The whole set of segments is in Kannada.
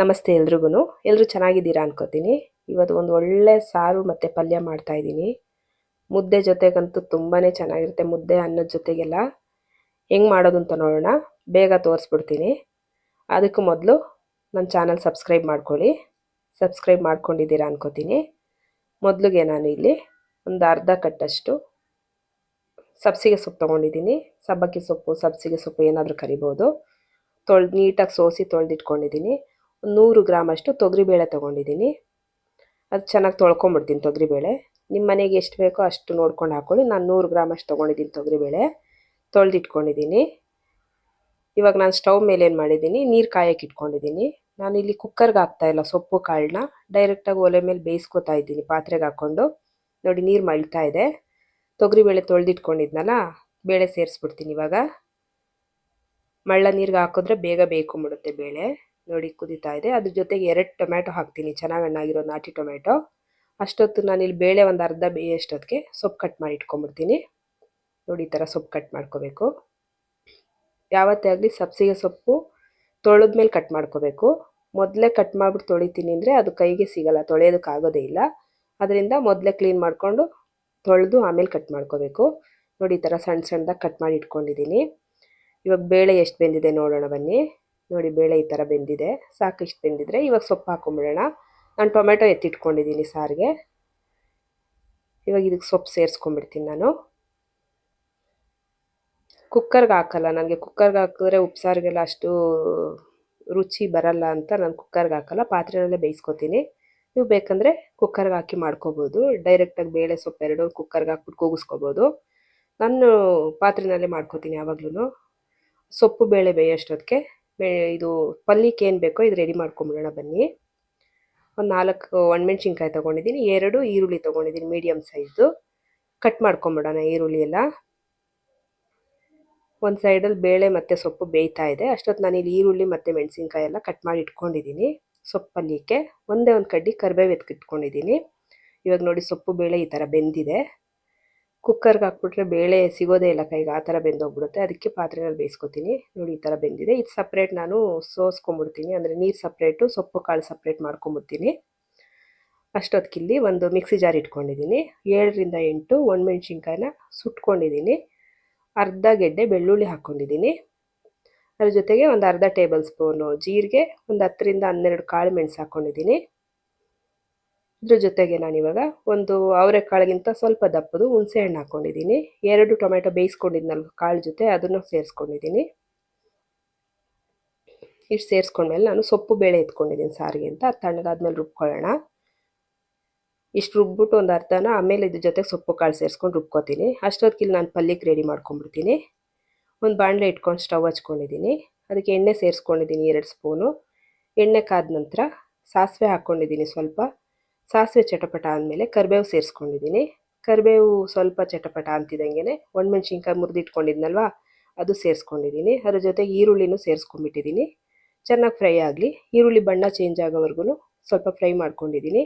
ನಮಸ್ತೆ ಎಲ್ರಿಗೂ ಎಲ್ಲರೂ ಚೆನ್ನಾಗಿದ್ದೀರಾ ಅನ್ಕೋತೀನಿ. ಇವತ್ತು ಒಂದು ಒಳ್ಳೆ ಸಾರು ಮತ್ತು ಪಲ್ಯ ಮಾಡ್ತಾಯಿದ್ದೀನಿ ಮುದ್ದೆ ಜೊತೆಗಂತೂ ತುಂಬಾ ಚೆನ್ನಾಗಿರುತ್ತೆ. ಮುದ್ದೆ ಅನ್ನದ ಜೊತೆಗೆಲ್ಲ. ಹೆಂಗೆ ಮಾಡೋದು ಅಂತ ನೋಡೋಣ. ಬೇಗ ತೋರಿಸ್ಬಿಡ್ತೀನಿ. ಅದಕ್ಕೂ ಮೊದಲು ನನ್ನ ಚಾನಲ್ ಸಬ್ಸ್ಕ್ರೈಬ್ ಮಾಡ್ಕೊಳ್ಳಿ. ಸಬ್ಸ್ಕ್ರೈಬ್ ಮಾಡ್ಕೊಂಡಿದ್ದೀರಾ ಅನ್ಕೋತೀನಿ. ಮೊದಲಿಗೆ ನಾನು ಇಲ್ಲಿ ಒಂದು ಅರ್ಧ ಕಟ್ಟಷ್ಟು ಸಬ್ಸಿಗೆ ಸೊಪ್ಪು ತೊಗೊಂಡಿದ್ದೀನಿ. ಸಬ್ಬಕ್ಕಿ ಸೊಪ್ಪು, ಸಬ್ಸಿಗೆ ಸೊಪ್ಪು ಏನಾದರೂ ಕರಿಬೋದು. ತೊಳೆದು ನೀಟಾಗಿ ಸೋಸಿ ತೊಳೆದಿಟ್ಕೊಂಡಿದ್ದೀನಿ. ನೂರು ಗ್ರಾಮಷ್ಟು ತೊಗರಿಬೇಳೆ ತೊಗೊಂಡಿದ್ದೀನಿ. ಅದು ಚೆನ್ನಾಗಿ ತೊಳ್ಕೊಂಬಿಡ್ತೀನಿ ತೊಗರಿಬೇಳೆ ನಿಮ್ಮ ಮನೆಗೆ ಎಷ್ಟು ಬೇಕೋ ಅಷ್ಟು ನೋಡ್ಕೊಂಡು ಹಾಕ್ಕೊಳ್ಳಿ ನಾನು ನೂರು ಗ್ರಾಮ್ ಅಷ್ಟು ತೊಗೊಂಡಿದ್ದೀನಿ ತೊಗರಿಬೇಳೆ ತೊಳೆದಿಟ್ಕೊಂಡಿದ್ದೀನಿ ಇವಾಗ ನಾನು ಸ್ಟವ್ ಮೇಲೆ ಏನು ಮಾಡಿದ್ದೀನಿ ನೀರು ಕಾಯಕ್ಕೆ ಇಟ್ಕೊಂಡಿದ್ದೀನಿ ನಾನು ಇಲ್ಲಿ ಕುಕ್ಕರ್ಗೆ ಹಾಕ್ತಾ ಇಲ್ಲ ಸೊಪ್ಪು ಕಾಳನ್ನ ಡೈರೆಕ್ಟಾಗಿ ಒಲೆ ಮೇಲೆ ಬೇಯಿಸ್ಕೊತಾ ಇದ್ದೀನಿ ಪಾತ್ರೆಗೆ ಹಾಕ್ಕೊಂಡು. ನೋಡಿ ನೀರು ಮಳ್ತಾ ಇದೆ. ತೊಗರಿಬೇಳೆ ತೊಳೆದಿಟ್ಕೊಂಡಿದ್ನಲ್ಲ, ಬೇಳೆ ಸೇರಿಸ್ಬಿಡ್ತೀನಿ ಇವಾಗ. ಮಳ್ಳ ನೀರಿಗೆ ಹಾಕಿದ್ರೆ ಬೇಗ ಬೇಯ್ಕೊಂಬಿಡುತ್ತೆ ಬೇಳೆ. ನೋಡಿ ಕುದೀತಾ ಇದೆ. ಅದ್ರ ಜೊತೆಗೆ ಎರಡು ಟೊಮ್ಯಾಟೊ ಹಾಕ್ತೀನಿ. ಚೆನ್ನಾಗಿ ಹಣ್ಣಾಗಿರೋ ನಾಟಿ ಟೊಮ್ಯಾಟೊ. ಅಷ್ಟೊತ್ತು ನಾನು ಇಲ್ಲಿ ಬೇಳೆ ಒಂದು ಅರ್ಧ ಬೇಯಷ್ಟೊತ್ತಿಗೆ ಸೊಪ್ಪು ಕಟ್ ಮಾಡಿ ಇಟ್ಕೊಂಬಿಡ್ತೀನಿ ನೋಡಿ ಈ ಥರ ಸೊಪ್ಪು ಕಟ್ ಮಾಡ್ಕೋಬೇಕು. ಯಾವತ್ತೇ ಆಗಲಿ ಸಬ್ಸಿಗೆ ಸೊಪ್ಪು ತೊಳೆದ್ಮೇಲೆ ಕಟ್ ಮಾಡ್ಕೋಬೇಕು. ಮೊದಲೇ ಕಟ್ ಮಾಡಿಬಿಟ್ಟು ತೊಳಿತೀನಿ ಅಂದರೆ ಅದು ಕೈಗೆ ಸಿಗಲ್ಲ, ತೊಳೆಯೋದಕ್ಕೆ ಆಗೋದೇ ಇಲ್ಲ. ಅದರಿಂದ ಮೊದಲೇ ಕ್ಲೀನ್ ಮಾಡಿಕೊಂಡು ತೊಳೆದು ಆಮೇಲೆ ಕಟ್ ಮಾಡ್ಕೋಬೇಕು. ನೋಡಿ ಈ ಥರ ಸಣ್ಣ ಸಣ್ಣದಾಗಿ ಕಟ್ ಮಾಡಿ ಇಟ್ಕೊಂಡಿದ್ದೀನಿ. ಇವಾಗ ಬೇಳೆ ಎಷ್ಟು ಬೆಂದಿದೆ ನೋಡೋಣ ಬನ್ನಿ. ನೋಡಿ ಬೇಳೆ ಈ ಥರ ಬೆಂದಿದೆ. ಸಾಕು ಇಷ್ಟು ಬೆಂದಿದ್ರೆ ಇವಾಗ ಸೊಪ್ಪು ಹಾಕೊಂಬಿಡೋಣ. ನಾನು ಟೊಮೆಟೊ ಎತ್ತಿಟ್ಕೊಂಡಿದ್ದೀನಿ ಸಾರಿಗೆ. ಇವಾಗ ಇದಕ್ಕೆ ಸೊಪ್ಪು ಸೇರಿಸ್ಕೊಂಬಿಡ್ತೀನಿ ನಾನು. ಕುಕ್ಕರ್ಗೆ ಹಾಕಲ್ಲ ನನಗೆ ಕುಕ್ಕರ್ಗೆ ಹಾಕಿದ್ರೆ ಉಪ್ಸಾರಿಗೆಲ್ಲ ಅಷ್ಟು ರುಚಿ ಬರಲ್ಲ ಅಂತ ನಾನು ಕುಕ್ಕರ್ಗೆ ಹಾಕಲ್ಲ ಪಾತ್ರೆನಲ್ಲೇ ಬೇಯಿಸ್ಕೊತೀನಿ. ನೀವು ಬೇಕಂದರೆ ಕುಕ್ಕರ್ಗೆ ಹಾಕಿ ಮಾಡ್ಕೋಬೋದು. ಡೈರೆಕ್ಟಾಗಿ ಬೇಳೆ ಸೊಪ್ಪು ಎರಡು ಕುಕ್ಕರ್ಗೆ ಹಾಕ್ಬಿಟ್ಟು ಕೂಗಿಸ್ಕೋಬೋದು. ನಾನು ಪಾತ್ರೆನಲ್ಲೇ ಮಾಡ್ಕೋತೀನಿ ಯಾವಾಗ್ಲೂ ಸೊಪ್ಪು, ಬೇಳೆ ಬೇಯೋಷ್ಟೊತ್ತಿಗೆ ಇದು ಪಲ್ಯಕ್ಕೆ ಏನು ಬೇಕೋ ಇದು ರೆಡಿ ಮಾಡ್ಕೊಂಬಿಡೋಣ ಬನ್ನಿ. ಒಂದು ನಾಲ್ಕು ಒಣಮೆಣ್ಸಿನ್ಕಾಯಿ ತೊಗೊಂಡಿದ್ದೀನಿ, ಎರಡು ಈರುಳ್ಳಿ ತೊಗೊಂಡಿದ್ದೀನಿ ಮೀಡಿಯಮ್ ಸೈಜು ಕಟ್ ಮಾಡ್ಕೊಂಬಿಡೋಣ ಈರುಳ್ಳಿ ಎಲ್ಲ. ಒಂದು ಸೈಡಲ್ಲಿ ಬೇಳೆ ಮತ್ತು ಸೊಪ್ಪು ಬೇಯ್ತಾ ಇದೆ. ಅಷ್ಟೊತ್ತು ನಾನು ಇಲ್ಲಿ ಈರುಳ್ಳಿ ಮತ್ತು ಮೆಣಸಿನ್ಕಾಯಿ ಎಲ್ಲ ಕಟ್ ಮಾಡಿ ಇಟ್ಕೊಂಡಿದ್ದೀನಿ. ಸೊಪ್ಪು ಪಲ್ಯಕ್ಕೆ ಒಂದೇ ಒಂದು ಕಡ್ಡಿ ಕರಿಬೇವು ಎತ್ಕಿಟ್ಕೊಂಡಿದ್ದೀನಿ ಇವಾಗ ನೋಡಿ ಸೊಪ್ಪು, ಬೇಳೆ ಈ ಥರ ಬೆಂದಿದೆ. ಕುಕ್ಕರ್ಗೆ ಹಾಕ್ಬಿಟ್ರೆ ಬೇಳೆ ಸಿಗೋದೇ ಇಲ್ಲ ಕೈಗೆ, ಆ ಥರ ಬೆಂದೋಗ್ಬಿಡುತ್ತೆ. ಅದಕ್ಕೆ ಪಾತ್ರೆನಲ್ಲಿ ಬೇಯಿಸ್ಕೊತೀನಿ. ನೋಡಿ, ಈ ಥರ ಬೆಂದಿದೆ. ಇದು ಸಪ್ರೇಟ್ ನಾನು ಸೋಸ್ಕೊಂಬಿಡ್ತೀನಿ. ಅಂದರೆ ನೀರು ಸಪ್ರೇಟು ಸೊಪ್ಪು ಕಾಳು ಸಪ್ರೇಟ್ ಮಾಡ್ಕೊಂಬಿಡ್ತೀನಿ. ಅಷ್ಟೊತ್ತಿಗಿಲ್ಲಿ ಒಂದು ಮಿಕ್ಸಿ ಜಾರ್ ಇಟ್ಕೊಂಡಿದ್ದೀನಿ. ಏಳರಿಂದ ಎಂಟು ಒಣಮೆಣ್ಸಿನ್ಕಾಯಿನ ಸುಟ್ಕೊಂಡಿದ್ದೀನಿ. ಅರ್ಧ ಗೆಡ್ಡೆ ಬೆಳ್ಳುಳ್ಳಿ ಹಾಕ್ಕೊಂಡಿದ್ದೀನಿ. ಅದ್ರ ಜೊತೆಗೆ ಒಂದು ಅರ್ಧ ಟೇಬಲ್ ಸ್ಪೂನು ಜೀರಿಗೆ, ಒಂದು ಹತ್ತರಿಂದ ಹನ್ನೆರಡು ಕಾಳು ಮೆಣಸು ಹಾಕ್ಕೊಂಡಿದ್ದೀನಿ. ಇದ್ರ ಜೊತೆಗೆ ನಾನಿವಾಗ ಒಂದು ಅವರೆಕಾಳಿಗಿಂತ ಸ್ವಲ್ಪ ದಪ್ಪದು ಹುಣಸೆ ಹಣ್ಣು ಹಾಕ್ಕೊಂಡಿದ್ದೀನಿ ಎರಡು ಟೊಮೆಟೊ ಬೇಯಿಸ್ಕೊಂಡಿದ್ನಲ್ಲ ಕಾಳು ಜೊತೆ, ಅದನ್ನು ಸೇರಿಸ್ಕೊಂಡಿದ್ದೀನಿ. ಇಷ್ಟು ಸೇರಿಸ್ಕೊಂಡ್ಮೇಲೆ ನಾನು ಸೊಪ್ಪು ಬೇಳೆ ಎತ್ಕೊಂಡಿದ್ದೀನಿ ಸಾರಿಗೆ ಅಂತ. ಅದು ತಣ್ಣಗಾದ್ಮೇಲೆ ರುಬ್ಕೊಳ್ಳೋಣ. ಇಷ್ಟು ರುಬ್ಬಿಟ್ಟು ಒಂದು ಅರ್ಧನ ಆಮೇಲೆ ಇದ್ರ ಜೊತೆ ಸೊಪ್ಪು ಕಾಳು ಸೇರಿಸ್ಕೊಂಡು ರುಬ್ಕೋತೀನಿ. ಅಷ್ಟೊತ್ತಿಗೆ ನಾನು ಪಲ್ಯಕ್ಕೆ ರೆಡಿ ಮಾಡ್ಕೊಂಡ್ಬಿಡ್ತೀನಿ. ಒಂದು ಬಾಣಲೆ ಇಟ್ಕೊಂಡು ಸ್ಟವ್ ಹಚ್ಕೊಂಡಿದ್ದೀನಿ. ಅದಕ್ಕೆ ಎಣ್ಣೆ ಸೇರಿಸ್ಕೊಂಡಿದ್ದೀನಿ ಎರಡು ಸ್ಪೂನು. ಎಣ್ಣೆ ಕಾದ ನಂತರ ಸಾಸಿವೆ ಹಾಕ್ಕೊಂಡಿದ್ದೀನಿ ಸ್ವಲ್ಪ. ಸಾಸಿವೆ ಚಟಪಟ ಆದಮೇಲೆ ಕರಿಬೇವು ಸೇರಿಸ್ಕೊಂಡಿದ್ದೀನಿ. ಕರಿಬೇವು ಸ್ವಲ್ಪ ಚಟಪಟ ಅಂತಿದ್ದಂಗೆ ಒಣಮೆಣ್ಸಿನ್ಕಾಯಿ ಮುರಿದಿಟ್ಕೊಂಡಿದ್ನಲ್ವ, ಅದು ಸೇರಿಸ್ಕೊಂಡಿದ್ದೀನಿ. ಅದ್ರ ಜೊತೆಗೆ ಈರುಳ್ಳಿನೂ ಸೇರಿಸ್ಕೊಂಡ್ಬಿಟ್ಟಿದ್ದೀನಿ. ಚೆನ್ನಾಗಿ ಫ್ರೈ ಆಗಲಿ. ಈರುಳ್ಳಿ ಬಣ್ಣ ಚೇಂಜ್ ಆಗೋವರೆಗೂ ಸ್ವಲ್ಪ ಫ್ರೈ ಮಾಡ್ಕೊಂಡಿದ್ದೀನಿ.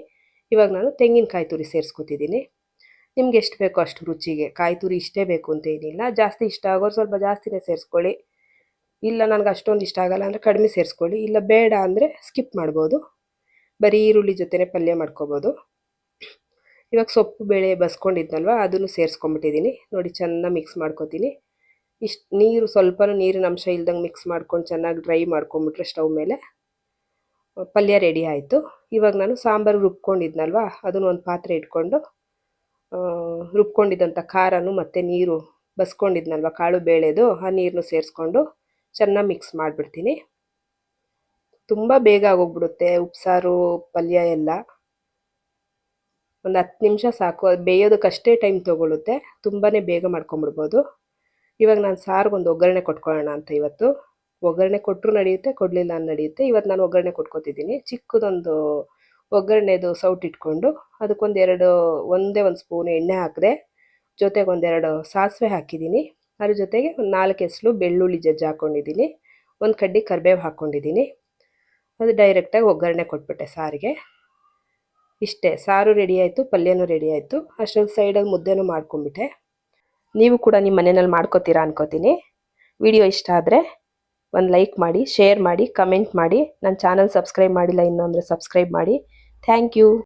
ಇವಾಗ ನಾನು ತೆಂಗಿನಕಾಯಿ ತುರಿ ಸೇರಿಸ್ಕೊತಿದ್ದೀನಿ. ನಿಮ್ಗೆ ಎಷ್ಟು ಬೇಕೋ ಅಷ್ಟು ರುಚಿಗೆ. ಕಾಯಿ ತುರಿ ಇಷ್ಟೇ ಬೇಕು ಅಂತ ಏನಿಲ್ಲ. ಜಾಸ್ತಿ ಇಷ್ಟ ಆಗೋರು ಸ್ವಲ್ಪ ಜಾಸ್ತಿನೇ ಸೇರಿಸ್ಕೊಳ್ಳಿ. ಇಲ್ಲ ನನಗೆ ಅಷ್ಟೊಂದು ಇಷ್ಟ ಆಗಲ್ಲ ಅಂದರೆ ಕಡಿಮೆ ಸೇರಿಸ್ಕೊಳ್ಳಿ. ಇಲ್ಲ ಬೇಡ ಅಂದರೆ ಸ್ಕಿಪ್ ಮಾಡ್ಬೋದು. ಬರೀ ಈರುಳ್ಳಿ ಜೊತೆನೇ ಪಲ್ಯ ಮಾಡ್ಕೋಬೋದು. ಇವಾಗ ಸೊಪ್ಪು, ಬೇಳೆ ಬಸ್ಕೊಂಡಿದ್ನಲ್ವ, ಅದನ್ನು ಸೇರಿಸ್ಕೊಂಬಿಟ್ಟಿದ್ದೀನಿ ನೋಡಿ ಚೆನ್ನಾಗಿ ಮಿಕ್ಸ್ ಮಾಡ್ಕೊತೀನಿ. ಇಷ್ಟು ನೀರು ಸ್ವಲ್ಪ ನೀರಿನ ಅಂಶ ಇಲ್ದಂಗೆ ಮಿಕ್ಸ್ ಮಾಡ್ಕೊಂಡು ಚೆನ್ನಾಗಿ ಡ್ರೈ ಮಾಡ್ಕೊಂಬಿಟ್ರೆ ಸ್ಟವ್ ಮೇಲೆ ಪಲ್ಯ ರೆಡಿ ಆಯಿತು. ಇವಾಗ ನಾನು ಸಾಂಬಾರು ರುಬ್ಕೊಂಡಿದ್ನಲ್ವ, ಅದನ್ನು ಒಂದು ಪಾತ್ರೆ ಇಟ್ಕೊಂಡು ರುಬ್ಕೊಂಡಿದ್ದಂಥ ಖಾರನೂ ಮತ್ತು ನೀರು ಬಸ್ಕೊಂಡಿದ್ನಲ್ವ, ಕಾಳು, ಬೇಳೆದು, ಆ ನೀರನ್ನು ಸೇರಿಸ್ಕೊಂಡು ಚೆನ್ನಾಗಿ ಮಿಕ್ಸ್ ಮಾಡಿಬಿಡ್ತೀನಿ. ತುಂಬ ಬೇಗ ಆಗೋಗ್ಬಿಡುತ್ತೆ, ಉಪ್ಸಾರು, ಪಲ್ಯ ಎಲ್ಲ. ಒಂದು ಹತ್ತು ನಿಮಿಷ ಸಾಕು, ಅದು ಬೇಯೋದಕ್ಕಷ್ಟೇ ಟೈಮ್ ತೊಗೊಳುತ್ತೆ ತುಂಬಾ ಬೇಗ ಮಾಡ್ಕೊಂಬಿಡ್ಬೋದು ಇವಾಗ ನಾನು ಸಾರಿಗೆ ಒಂದು ಒಗ್ಗರಣೆ ಕೊಟ್ಕೊಳ್ಳೋಣ ಅಂತ ಇವತ್ತು. ಒಗ್ಗರಣೆ ಕೊಟ್ಟರು ನಡೆಯುತ್ತೆ, ಕೊಡಲಿಲ್ಲ ನಡೆಯುತ್ತೆ. ಇವತ್ತು ನಾನು ಒಗ್ಗರಣೆ ಕೊಟ್ಕೋತಿದ್ದೀನಿ ಚಿಕ್ಕದೊಂದು ಒಗ್ಗರಣೆದು ಸೌಟ್ ಇಟ್ಕೊಂಡು ಅದಕ್ಕೊಂದು ಎರಡು, ಒಂದೇ ಒಂದು ಸ್ಪೂನ್ ಎಣ್ಣೆ ಹಾಕಿದೆ, ಜೊತೆಗೆ ಒಂದೆರಡು ಸಾಸಿವೆ ಹಾಕಿದ್ದೀನಿ ಅದ್ರ ಜೊತೆಗೆ ಒಂದು ನಾಲ್ಕು ಎಸಲು ಬೆಳ್ಳುಳ್ಳಿ ಜಜ್ಜಿ ಹಾಕ್ಕೊಂಡಿದ್ದೀನಿ ಒಂದು ಕಡ್ಡಿ ಕರಿಬೇವು ಹಾಕ್ಕೊಂಡಿದ್ದೀನಿ ಅದು ಡೈರೆಕ್ಟಾಗಿ ಒಗ್ಗರಣೆ ಕೊಟ್ಬಿಟ್ಟೆ ಸಾರಿಗೆ. ಇಷ್ಟೇ, ಸಾರು ರೆಡಿ ಆಯಿತು, ಪಲ್ಯನೂ ರೆಡಿ ಆಯಿತು. ಅಷ್ಟೊಂದು ಸೈಡಲ್ಲಿ ಮುದ್ದೆನೂ ಮಾಡ್ಕೊಂಬಿಟ್ಟೆ ನೀವು ಕೂಡ ನಿಮ್ಮ ಮನೆಯಲ್ಲಿ ಮಾಡ್ಕೋತೀರಾ ಅನ್ಕೋತೀನಿ. ವಿಡಿಯೋ ಇಷ್ಟ ಆದರೆ ಒಂದು ಲೈಕ್ ಮಾಡಿ ಶೇರ್ ಮಾಡಿ ಕಮೆಂಟ್ ಮಾಡಿ. ನನ್ನ ಚಾನಲ್ ಸಬ್ಸ್ಕ್ರೈಬ್ ಮಾಡಿಲ್ಲ ಇನ್ನೊಂದರೆ ಸಬ್ಸ್ಕ್ರೈಬ್ ಮಾಡಿ. Thank you